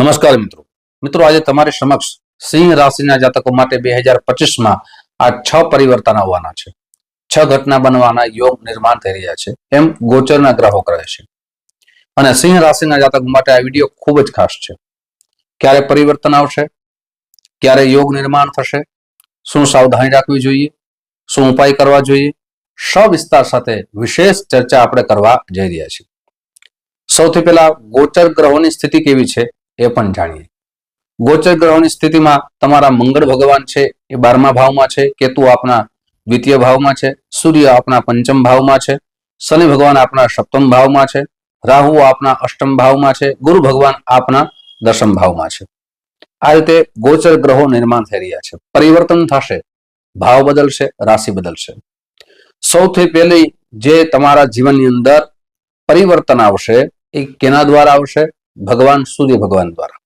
નમસ્કાર મિત્રો. મિત્રો, આજે તમારી સમક્ષ સિંહ રાશિના જાતકો માટે બે હજાર પચીસમાં આ છ પરિવર્તન આવવાના છે. છ ઘટના બનવાના યોગ નિર્માણ થઈ રહ્યા છે. એમ ગોચરના ગ્રહો કહે છે. અને સિંહ રાશિના જાતકો માટે આ વીડિયો ખૂબ જ ખાસ છે. ક્યારે પરિવર્તન આવશે? ક્યારે યોગ નિર્માણ થશે? શું સાવધાની રાખવી જોઈએ? શું ઉપાય કરવા જોઈએ? સવિસ્તાર સાથે વિશેષ ચર્ચા આપણે કરવા જઈ રહ્યા છીએ. સૌથી પહેલા ગોચર ગ્રહોની સ્થિતિ કેવી છે? એ પણ જાણીએ. ગોચર ગ્રહોની સ્થિતિમાં તમારા મંગળ ભગવાન છે, એ બારમા ભાવમાં છે, કેતુ આપના દ્વિતીય ભાવમાં છે, સૂર્ય આપના પંચમ ભાવમાં છે, શનિ ભગવાન આપના સપ્તમ ભાવમાં છે, રાહુ આપના અષ્ટમ ભાવમાં છે, ગુરુ ભગવાન આપના દશમ ભાવમાં છે. આ રીતે ગોચર ગ્રહો નિર્માણ થઈ રહ્યા છે. પરિવર્તન થશે, ભાવ બદલશે, રાશિ બદલશે. સૌથી પહેલી જે તમારા જીવનની અંદર પરિવર્તન આવશે, એ કેના દ્વારા આવશે? ભગવાન સૂર્ય ભગવાન દ્વારા.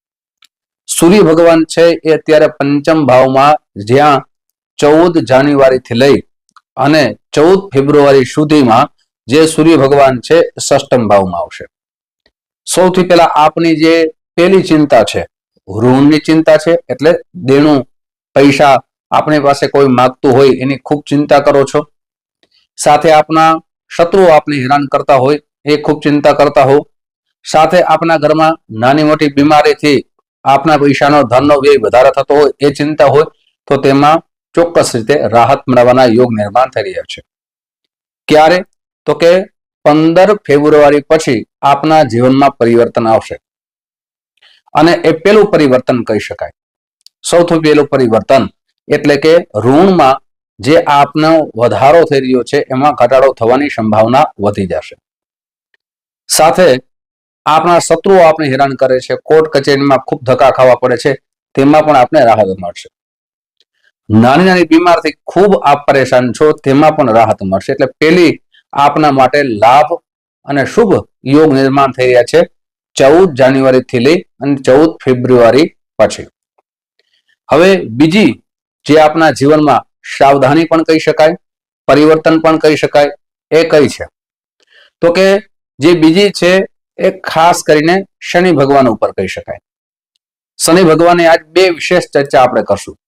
સૂર્ય ભગવાન છે એ અત્યારે પંચમ ભાવમાં જ્યાં ચૌદ જાન્યુઆરીથી લઈ અને ચૌદ ફેબ્રુઆરી સુધીમાં જે સૂર્ય ભગવાન છે ષષ્ટમ ભાવમાં આવશે. સૌથી પહેલા આપની જે પેલી ચિંતા છે, ઋણની ચિંતા છે, એટલે દેણું પૈસા આપણી પાસે કોઈ માગતું હોય એની ખૂબ ચિંતા કરો છો. સાથે આપના શત્રુઓ આપને હેરાન કરતા હોય, એ ખૂબ ચિંતા કરતા હો. સાથે આપના ઘરમાં નાની મોટી બીમારીથી આપના પૈસાનો ધનનો વ્યય વધારે થતો હોય એ ચિંતા હોય, તો તેમાં ચોક્કસ રીતે રાહત મળવાના યોગ નિર્માણ થઈ રહ્યા છે. ક્યારે? તો કે પંદર ફેબ્રુઆરી પછી આપના જીવનમાં પરિવર્તન આવશે. અને એ પેલું પરિવર્તન કહી શકાય. સૌથી પહેલું પરિવર્તન એટલે કે ઋણમાં જે આપનો વધારો થઈ રહ્યો છે, એમાં ઘટાડો થવાની સંભાવના વધી જશે. સાથે આપણા શત્રુઓ આપણે હેરાન કરે છે, કોર્ટ કચેરીમાં ખૂબ ધક્કા ખાવા પડે છે, તેમાં પણ આપણે રાહત મળશે. નાની નાની બીમારથી ખૂબ આપ પરેશાન છો, તેમાં પણ રાહત મળશે. એટલે પેલી આપના માટે લાભ અને શુભ યોગ નિર્માણ થઈ રહ્યા છે, ચૌદ જાન્યુઆરી થી લઈ અને ચૌદ ફેબ્રુઆરી પછી. હવે બીજી જે આપના જીવનમાં સાવધાની પણ કહી શકાય, પરિવર્તન પણ કહી શકાય, એ કઈ છે? તો કે જે બીજી છે એ ખાસ કરીને શનિ ભગવાન ઉપર કહી શકાય. શનિ ભગવાનની આજ બે વિશેષ ચર્ચા આપણે કરશું.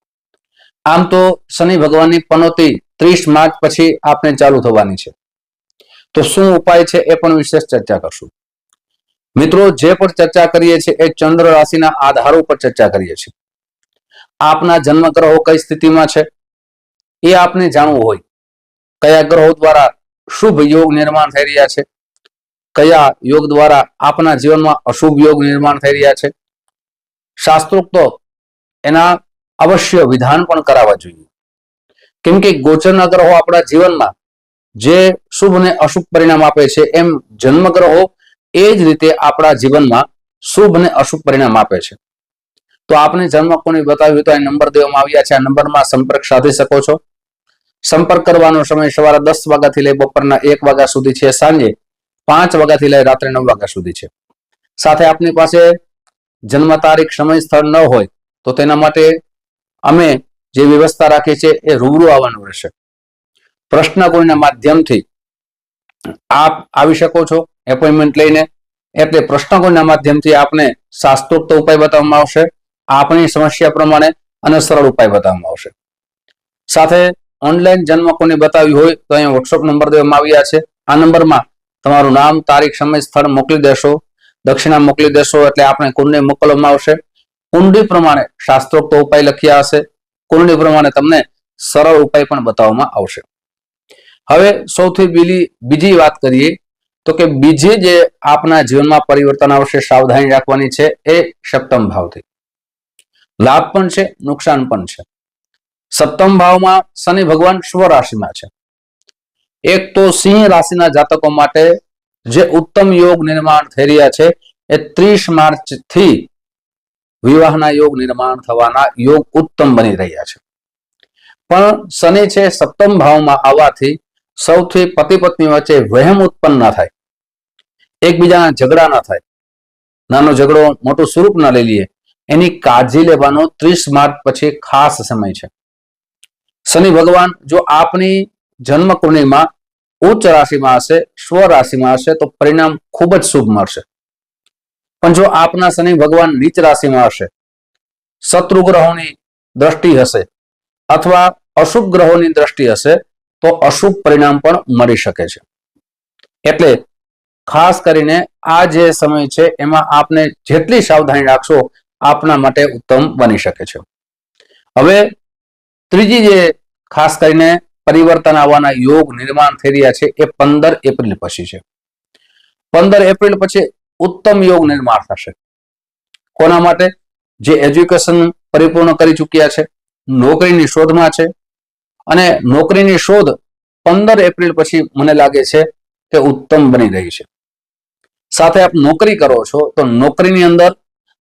આમ તો શનિ ભગવાનની પનોતી ત્રીસ માર્ચ પછી આપણે ચાલુ થવાની છે. તો શું ઉપાય છે એ પણ વિશેષ ચર્ચા કરશું. મિત્રો, જે પણ ચર્ચા કરીએ છીએ એ ચંદ્ર રાશિના આધાર ઉપર ચર્ચા કરીએ છીએ. આપના જન્મ ગ્રહો કઈ સ્થિતિમાં છે? એ આપને જાણવું હોય. કયા ગ્રહો દ્વારા શુભ યોગ નિર્માણ થઈ રહ્યા છે? કયા યોગ દ્વારા આપના જીવનમાં અશુભ યોગ નિર્માણ થઈ રહ્યા છે? શાસ્ત્રોક્ત એના અવશ્ય વિધાન પણ કરાવવા જોઈએ. કેમ કે ગોચરના ગ્રહો આપણા જીવનમાં જે શુભ ને અશુભ પરિણામ આપે છે એમ જન્મ ગ્રહો એ જ રીતે આપણા જીવનમાં શુભ ને અશુભ પરિણામ આપે છે. તો આપને જન્મ કોને બતાવ્યું તો એ નંબર દેવામાં આવ્યા છે. આ નંબરમાં સંપર્ક સાધી શકો છો. સંપર્ક કરવાનો સમય સવારે દસ વાગ્યાથી લઈ બપોરના એક વાગ્યા સુધી છે સાંજે. પાંચ વાગ્યાથી લઈ રાત્રે નવ વાગ્યા સુધી છે. સાથે આપની પાસે જન્મ તારીખ સમય સ્થળ ન હોય, તો તેના માટે અમે જે વ્યવસ્થા રાખી છે એ રૂબરૂ આવવાનું રહેશે. પ્રશ્ન કોઈના માધ્યમથી આપ આવી શકો છો, એપોઇન્ટમેન્ટ લઈને. એટલે પ્રશ્ન કોઈના માધ્યમથી આપને શાસ્ત્રોક્ત ઉપાય બતાવવામાં આવશે આપણી સમસ્યા પ્રમાણે અને સરળ ઉપાય બતાવવામાં આવશે. સાથે ઓનલાઈન જન્મ કોને બતાવી હોય તો અહીંયા વોટ્સઅપ નંબર દેવામાં આવ્યા છે. આ નંબરમાં તમારું નામ, તારીખ, સમય, સ્થળ મોકલી દેશો. દક્ષિણા મોકલી દેશો એટલે આપણે કુંડને મોકલવામાં આવશે. કુંડી પ્રમાણે શાસ્ત્રોક્ત ઉપાય લખ્યા હશે. કુંડી પ્રમાણે તમને સરળ ઉપાય પણ બતાવવામાં આવશે. હવે સૌથી બીજી બીજી વાત કરીએ તો કે બીજી જે આપના જીવનમાં પરિવર્તન આવશે, સાવધાની રાખવાની છે એ સપ્તમ ભાવથી. લાભ પણ છે, નુકસાન પણ છે. સપ્તમ ભાવમાં શનિ ભગવાન સ્વરાશિમાં છે. એક તો સિંહ રાશિના જાતકો માટે જે ઉત્તમ યોગ નિર્માણ થઈ રહ્યા છે, એ ત્રીસ માર્ચથી વિવાહના યોગ નિર્માણ થવાના યોગ ઉત્તમ બની રહ્યા છે. પણ શનિ છે સપ્તમ ભાવમાં આવવાથી સૌથી પતિ પત્ની વચ્ચે વહેમ ઉત્પન્ન ના થાય. એકબીજાના ઝઘડા ના થાય. નાનો ઝઘડો મોટું સ્વરૂપ ના લઈ લઈએ. એની કાળજી લેવાનો ત્રીસ માર્ચ પછી ખાસ સમય છે. શનિ ભગવાન જો આપની જન્મ કુંડળીમાં ઉચ્ચ રાશિમાં હશે, સ્વ રાશિમાં હશે, તો પરિણામ ખૂબ જ શુભ મળશે. પણ જો આપના શનિ ભગવાન નીચ રાશિમાં હશે, શત્રુ ગ્રહોની દ્રષ્ટિ હશે, અથવા અશુભ ગ્રહોની દ્રષ્ટિ હશે, તો અશુભ પરિણામ પણ મળી શકે છે. એટલે ખાસ કરીને આ જે સમય છે, એમાં આપને જેટલી સાવધાની રાખશો, આપના માટે ઉત્તમ બની શકે છે. હવે ત્રીજી જે ખાસ કરીને પરિવર્તન આવવાના યોગ નિર્માણ થઈ રહ્યા છે એ પંદર એપ્રિલ પછી છે. પંદર એપ્રિલ પછી ઉત્તમ યોગ નિર્માણ થશે. કોના માટે? જે એજ્યુકેશન પરિપૂર્ણ કરી ચૂક્યા છે, નોકરીની શોધમાં છે અને નોકરીની શોધ પંદર એપ્રિલ પછી મને લાગે છે કે ઉત્તમ બની રહી છે. સાથે આપ નોકરી કરો છો તો નોકરીની અંદર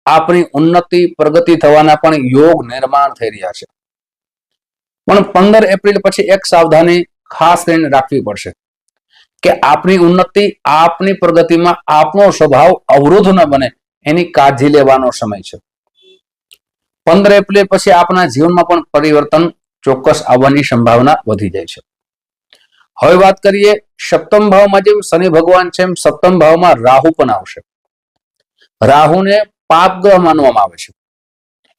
આપણી ઉન્નતિ પ્રગતિ થવાના પણ યોગ નિર્માણ થઈ રહ્યા છે. પણ પંદર એપ્રિલ પછી એક સાવધાની ખાસ કરીને રાખવી પડશે કે આપની ઉન્નતિ આપની પ્રગતિમાં આપનો સ્વભાવ અવરોધ ન બને, એની કાળજી લેવાનો સમય છે. પંદર એપ્રિલ પછી આપના જીવનમાં પણ પરિવર્તન ચોક્કસ આવવાની સંભાવના વધી જાય છે. હવે વાત કરીએ સપ્તમ ભાવમાં, જેમ શનિ ભગવાન છે એમ સપ્તમ ભાવમાં રાહુ પણ આવશે. રાહુને પાપ ગ્રહ માનવામાં આવે છે.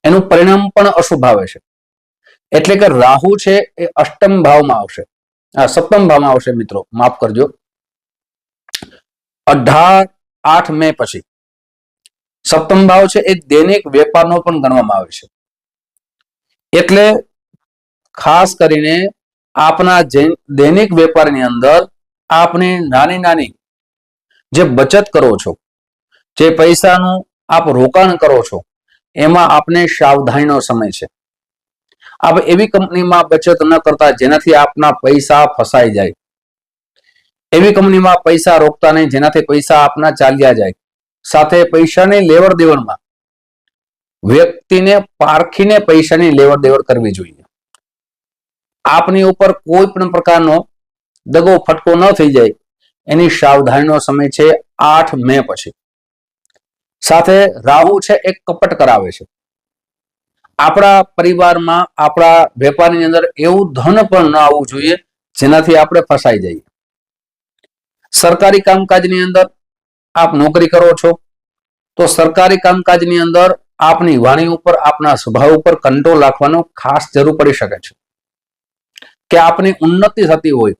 એનું પરિણામ પણ અશુભ આવે છે. એટલે કે રાહુ છે એ અષ્ટમ ભાવમાં આવશે. આ સપ્તમ ભાવમાં આવશે મિત્રો, માફ કરજો. અઢાર આઠ મે પછી સપ્તમ ભાવ છે એ દૈનિક વેપારનો પણ ગણવામાં આવે છે. એટલે ખાસ કરીને આપના દૈનિક વેપારની અંદર આપને નાની નાની જે બચત કરો છો, જે પૈસાનું આપ રોકાણ કરો છો, એમાં આપને સાવધાનીનો સમય છે. આપ એવી કંપનીમાં બચત ન કરતા જેનાથી આપના પૈસા ફસાઈ જાય. એવી કંપનીમાં પૈસા રોકતા નહીં જેનાથી પૈસા આપના ચાલ્યા જાય. સાથે પૈસાની લેવડ દેવડમાં વ્યક્તિને પારખીને પૈસાની લેવડ દેવડ કરવી જોઈએ. આપની ઉપર કોઈ પણ પ્રકારનો દગો ફટકો ન થઈ જાય. એની સાવધાનીનો સમય છે આઠ મે પછી. સાથે રાહુ છે એક કપટ કરાવે છે. આપણા પરિવારમાં, આપણા વેપારની અંદર એવું ધન પણ ન આવવું જોઈએ, જેનાથી આપણે ફસાઈ જઈએ. સરકારી કામકાજની અંદર આપ નોકરી કરો છો, તો સરકારી કામકાજની અંદર આપની વાણી ઉપર, આપના સ્વભાવ ઉપર કંટ્રોલ રાખવાનો ખાસ જરૂર પડી શકે છે. કે આપની ઉન્નતિ થતી હોય,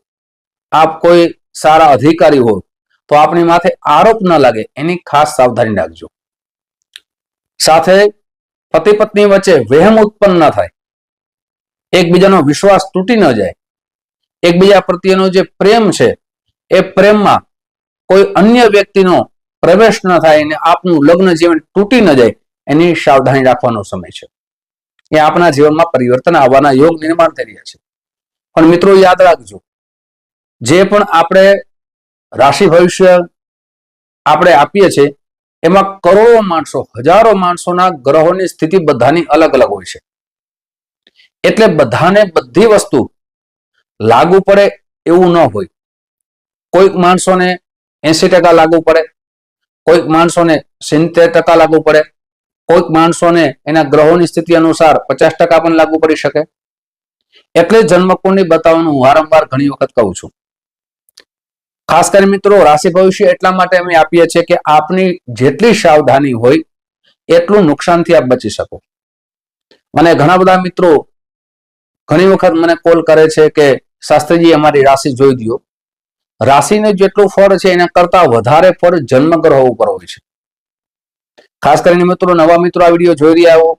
આપ કોઈ સારા અધિકારી હોય, તો આપની માથે આરોપ ન લાગે, એની ખાસ સાવધાની રાખજો. સાથે પતિ પત્ની વચ્ચે વહેમ ઉત્પન્ન ન થાય. એકબીજાનો વિશ્વાસ તૂટી ન જાય. એકબીજા પ્રત્યેનો જે પ્રેમ છે, એ પ્રેમમાં કોઈ અન્ય વ્યક્તિનો પ્રવેશ ન થાય અને આપનું લગ્ન જીવન તૂટી ન જાય, એની સાવધાની રાખવાનો સમય છે. એ આપણા જીવનમાં પરિવર્તન આવવાના યોગ નિર્માણ થઈ રહ્યા છે. પણ મિત્રો, યાદ રાખજો, જે પણ આપણે રાશિ ભવિષ્ય આપણે આપીએ છીએ એમાં કરોડો માણસો, હજારો માણસોના ગ્રહોની સ્થિતિ બધાની અલગ અલગ હોય છે. એટલે બધાને બધી વસ્તુ લાગુ પડે એવું ન હોય. કોઈક માણસોને એસી ટકા લાગુ પડે, કોઈક માણસોને સિત્તેર ટકા લાગુ પડે, કોઈક માણસોને એના ગ્રહોની સ્થિતિ અનુસાર પચાસ ટકા પણ લાગુ પડી શકે. એટલે જન્મકુંડની બતાવવાનું હું વારંવાર ઘણી વખત કહું છું. ખાસ કરી મિત્રો, રાશિ ભવિષ્ય એટલા માટે અમે આપીએ છીએ કે આપની જેટલી સાવધાની હોય, એટલું નુકસાનથી આપ બચી શકો. અને ઘણા બધા મિત્રો ઘણી વખત મને કોલ કરે છે કે, શાસ્ત્રીજી, અમારી રાશિ જોઈ દો રાશિને જેટલું ફળ છે, એના કરતા વધારે ફળ જન્મગ્રહો ઉપર હોય છે. ખાસ કરીને મિત્રો, નવા મિત્રો આ વીડિયો જોઈ રહ્યા હો,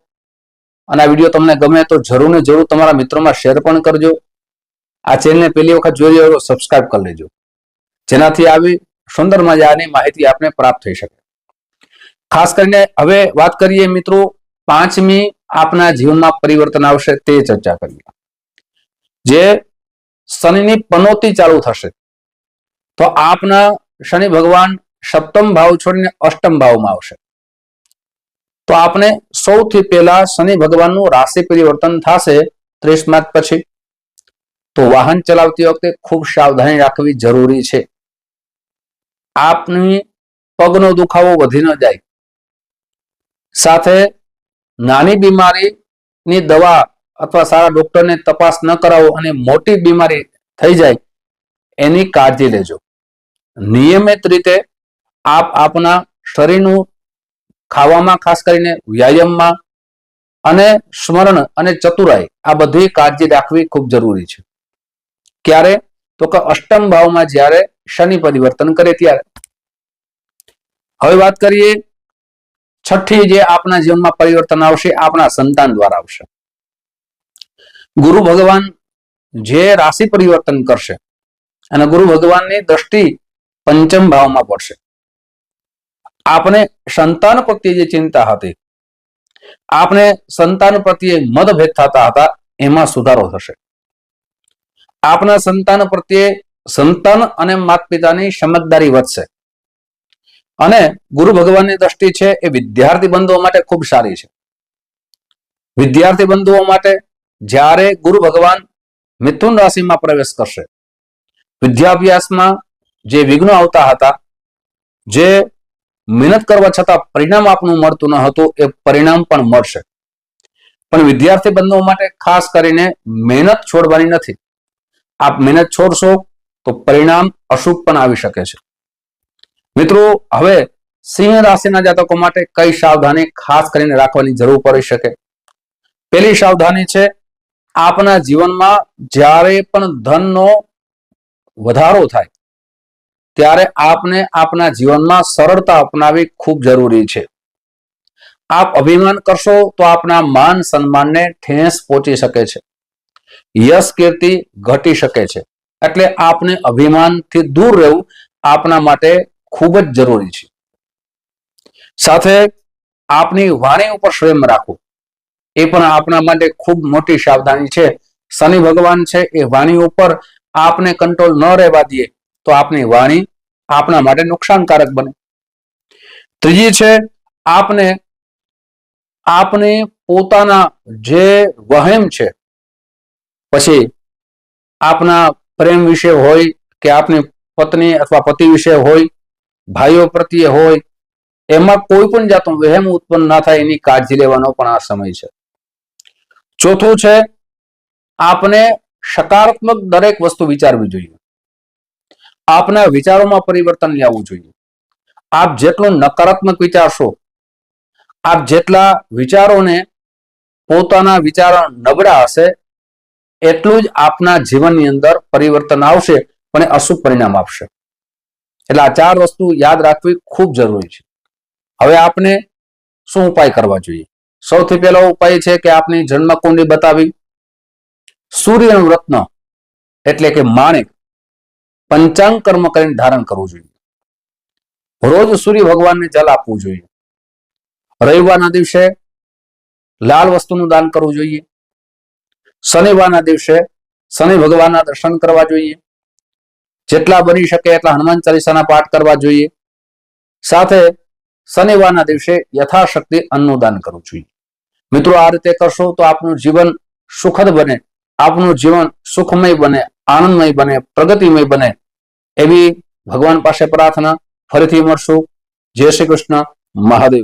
અને આ વીડિયો તમને ગમે તો જરૂર ને જરૂર તમારા મિત્રોમાં શેર પણ કરજો. આ ચેનલને પહેલી વખત જોઈ રહ્યો સબસ્ક્રાઇબ કરી લેજો. જેનાથી આવી સુંદર મજાની માહિતી આપને પ્રાપ્ત થઈ શકે. ખાસ કરીને હવે વાત કરીએ મિત્રો પાંચમી આપના જીવનમાં પરિવર્તન આવશે તે ચર્ચા કરીએ. જે શનિની પનોતી ચાલુ થશે. તો આપના શનિ ભગવાન સપ્તમ ભાવ છોડીને અષ્ટમ ભાવમાં આવશે. તો આપણે સૌથી પહેલા શનિ ભગવાનનું રાશિ પરિવર્તન થશે ત્રીસ માર્ચ પછી. તો વાહન ચલાવતી વખતે ખૂબ સાવધાની રાખવી જરૂરી છે. આપની પગનો દુખાવો વધી ન જાય. સાથે નાની બીમારીની દવા અથવા સારા ડોક્ટરને તપાસ ન કરાવો અને મોટી બીમારી થઈ જાય, એની કાળજી લેજો. નિયમિત રીતે આપ આપના શરીરનું ખાવામાં ખાસ કરીને વ્યાયામમાં અને સ્મરણ અને ચતુરાઈ આ બધી કાળજી રાખવી ખૂબ જરૂરી છે. ક્યારે? તો કે અષ્ટમ ભાવમાં જ્યારે શનિ પરિવર્તન કરે ત્યારે. હવે વાત કરીએ છઠ્ઠી જે આપણા જીવનમાં પરિવર્તન આવશે આપણા સંતાન દ્વારા આવશે. ગુરુ ભગવાન જે રાશિ પરિવર્તન કરશે, અને ગુરુ ભગવાનની દ્રષ્ટિ પંચમ ભાવમાં પડશે. આપણે સંતાન પ્રત્યે જે ચિંતા હતી આપણે સંતાન પ્રત્યે મતભેદ થતા હતા, એમાં સુધારો થશે. આપના સંતાન પ્રત્યે સંતાન અને માતા પિતાની સમજદારી વધશે. અને ગુરુ ભગવાનની દ્રષ્ટિ છે એ વિદ્યાર્થી બંધુઓ માટે ખૂબ સારી છે. વિદ્યાર્થી બંધુઓ માટે જ્યારે ગુરુ ભગવાન મિથુન રાશિમાં પ્રવેશ કરશે, વિદ્યાભ્યાસમાં જે વિઘ્નો આવતા હતા, જે મહેનત કરવા છતાં પરિણામ આપનું મળતું ન હતું, એ પરિણામ પણ મળશે. પણ વિદ્યાર્થી બંધુઓ માટે ખાસ કરીને મહેનત છોડવાની નથી. આપ મહેનત છોડશો તો પરિણામ અશુભ પણ આવી શકે છે. મિત્રો, હવે સિંહ રાશિના જાતકો માટે કઈ સાવધાની ખાસ કરીને રાખવાની જરૂર પડી શકે? પેલી સાવધાની છે, આપના જીવનમાં જ્યારે પણ ધનનો વધારો થાય, ત્યારે આપને આપના જીવનમાં સરળતા અપનાવી ખૂબ જરૂરી છે. આપ અભિમાન કરશો તો આપના માન સન્માનને ઠેસ પહોંચી શકે છે. યશ કીર્તિ ઘટી શકે છે. એટલે આપને અભિમાનથી દૂર રહેવું આપના માટે ખૂબ જ જરૂરી છે. સાથે આપની વાણી ઉપર સ્વયં રાખવું એ પણ આપણા માટે ખૂબ મોટી સાવધાની છે. શનિ ભગવાન છે એ વાણી ઉપર આપને કંટ્રોલ ન રહેવા દે તો આપની વાણી આપણા માટે નુકસાનકારક બને. ત્રીજી છે આપને આપને પોતાના જે વહેમ છે, પછી આપના પ્રેમ વિશે હોય કે આપની પત્ની અથવા પતિ વિશે હોય, ભાઈઓ પ્રત્યે હોય, એમાં કોઈ પણ જાતનો વહેમ ઉત્પન્ન ના થાય એની કાળજી લેવાનો પણ આ સમય છે. ચોથું છે, આપને સકારાત્મક દરેક વસ્તુ વિચારવી જોઈએ. આપના વિચારોમાં પરિવર્તન લાવવું જોઈએ. આપ જેટલું નકારાત્મક વિચારશો, આપ જેટલા વિચારોને પોતાના વિચારો નબળા હશે એટલું જ આપના જીવનની અંદર પરિવર્તન આવશે પણ અશુભ પરિણામ આપશે. એટલે આ ચાર વસ્તુ યાદ રાખવી ખૂબ જરૂરી છે. હવે આપને શું ઉપાય કરવા જોઈએ? સૌથી પહેલો ઉપાય છે કે આપની જન્મકુંડી બતાવી. સૂર્યનું રત્ન એટલે કે માણેક પંચાંગ કર્મ કરીને ધારણ કરવું જોઈએ. રોજ સૂર્ય ભગવાનને જલ આપવું જોઈએ. રવિવારના દિવસે લાલ વસ્તુનું દાન કરવું જોઈએ. શનિવારના દિવસે શનિ ભગવાનના દર્શન કરવા જોઈએ. જેટલા બની શકે એટલા હનુમાન ચાલીસાના પાઠ કરવા જોઈએ. સાથે શનિવારના દિવસે યથાશક્તિ અન્નનું દાન કરવું જોઈએ. મિત્રો, આ રીતે કરશો તો આપનું જીવન સુખદ બને, આપનું જીવન સુખમય બને, આનંદમય બને, પ્રગતિમય બને. એવી ભગવાન પાસે પ્રાર્થના ફરીથી મળશું. જય શ્રી કૃષ્ણ. મહાદેવ.